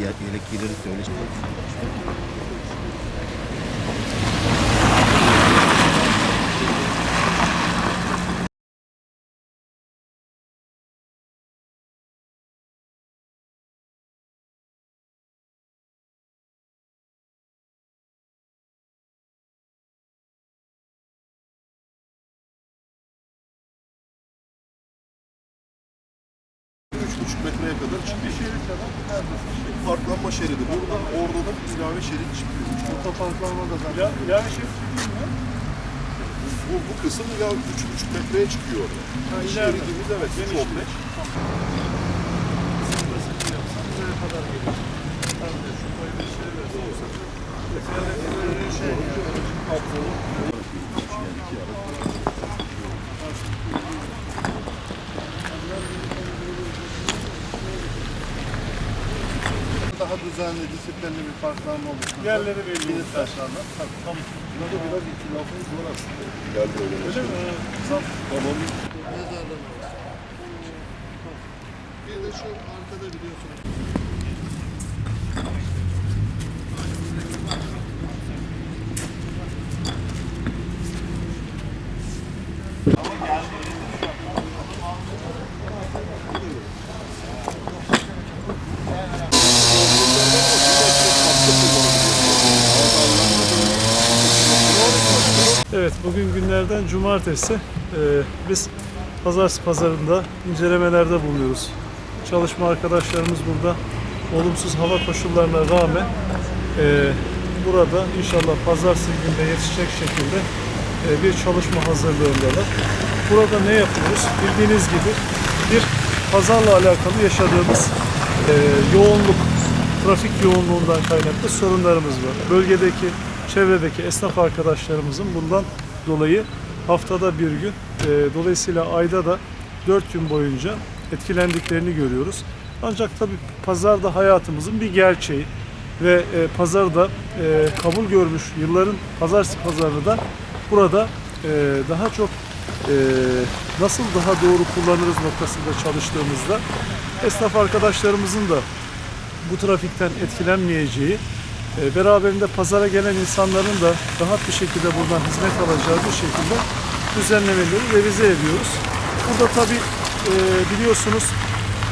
ye- yelek de öyle metreye kadar çıkıyor. Bir şerit kadar Parklanma şeridi. Burada, orada da ilave şerit çıkıyor. Otoparklanma da zaten. Yani şey Bu, bu kısım ilave üç buçuk metreye çıkıyor orada. Şeridimiz evet çok net. Daha düzenli, disiplinli bir parklanma oluşturdu. Yerleri belli olacak. taşlarla. Tabii. Tamam. Burada biraz itilafımız var aslında. Geldi öyle. Öyle mi? Tamam. Bir de şu arkada biliyorsunuz. Evet, bugün günlerden cumartesi. Ee, biz Pazartesi pazarında incelemelerde bulunuyoruz. Çalışma arkadaşlarımız burada olumsuz hava koşullarına rağmen e, burada inşallah pazartesi günde yetişecek şekilde e, bir çalışma hazırlığındalar. Burada ne yapıyoruz? Bildiğiniz gibi bir pazarla alakalı yaşadığımız e, yoğunluk, trafik yoğunluğundan kaynaklı sorunlarımız var. Bölgedeki, çevredeki esnaf arkadaşlarımızın bundan dolayı haftada bir gün, e, dolayısıyla ayda da dört gün boyunca etkilendiklerini görüyoruz. Ancak tabii pazar da hayatımızın bir gerçeği ve e, pazarda e, kabul görmüş yılların pazartesi pazarını da burada e, daha çok e, nasıl daha doğru kullanırız noktasında çalıştığımızda esnaf arkadaşlarımızın da bu trafikten etkilenmeyeceği, beraberinde pazara gelen insanların da rahat bir şekilde buradan hizmet alacağı bir şekilde düzenlemeleri revize ediyoruz. Burada tabi biliyorsunuz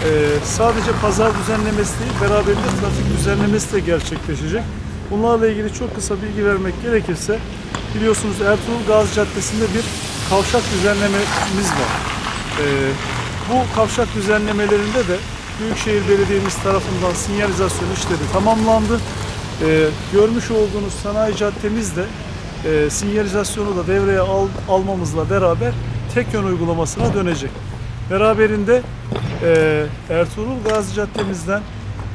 e, sadece pazar düzenlemesi değil, beraberinde trafik düzenlemesi de gerçekleşecek. Bunlarla ilgili çok kısa bilgi vermek gerekirse, biliyorsunuz Ertuğrul Gazi Caddesi'nde bir kavşak düzenlememiz var. E, bu kavşak düzenlemelerinde de Büyükşehir Belediye'miz tarafından sinyalizasyon işleri tamamlandı. Ee, görmüş olduğunuz sanayi caddemiz de e, sinyalizasyonu da devreye al, almamızla beraber tek yön uygulamasına dönecek. Beraberinde e, Ertuğrul Gazi Caddemizden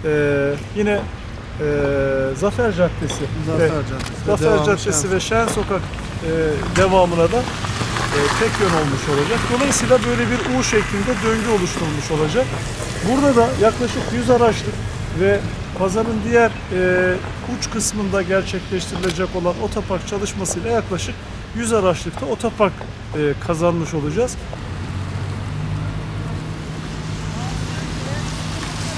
e, yine e, Zafer Caddesi, Zafer ve- Caddesi. Zafer Caddesi Şen ve Şen Sokak e, devamına da e, tek yön olmuş olacak. Dolayısıyla böyle bir U şeklinde döngü oluşturulmuş olacak. Burada da yaklaşık 100 araçlık ve pazarın diğer e, uç kısmında gerçekleştirilecek olan otopark çalışmasıyla yaklaşık 100 araçlıkta otopark e, kazanmış olacağız.